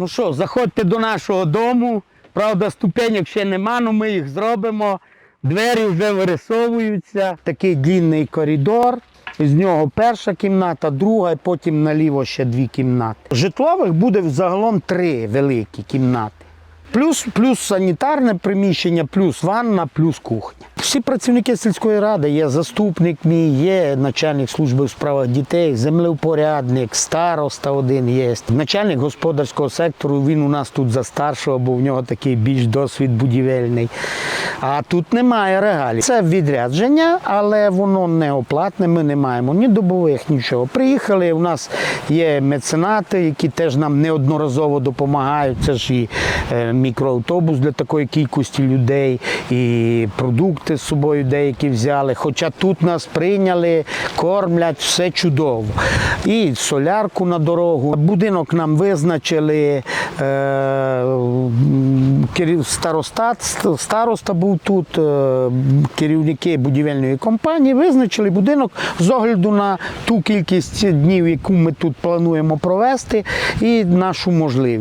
Ну що, заходьте до нашого дому. Правда, ступеньок ще нема, але ми їх зробимо. Двері вже вирисовуються. Такий длінний коридор. З нього перша кімната, друга, і потім наліво ще дві кімнати. Житлових буде загалом три великі кімнати. Плюс, плюс санітарне приміщення, плюс ванна, плюс кухня. Всі працівники сільської ради є заступник мій, є начальник служби у справах дітей, землевпорядник, староста один є. Начальник господарського сектору, він у нас тут за старшого, бо в нього такий більш досвід будівельний. А тут немає регалій. Це відрядження, але воно не оплатне. Ми не маємо ні добових, нічого. Приїхали. У нас є меценати, які теж нам неодноразово допомагають. Це ж і е, мікроавтобус для такої кількості людей, і продукти з собою деякі взяли. Хоча тут нас прийняли, кормлять, все чудово. І солярку на дорогу. Будинок нам визначили. Е, старостат, староста був тут, е, керівники будівельної компанії визначили будинок з огляду на ту кількість днів, яку ми тут плануємо провести, і нашу можливість.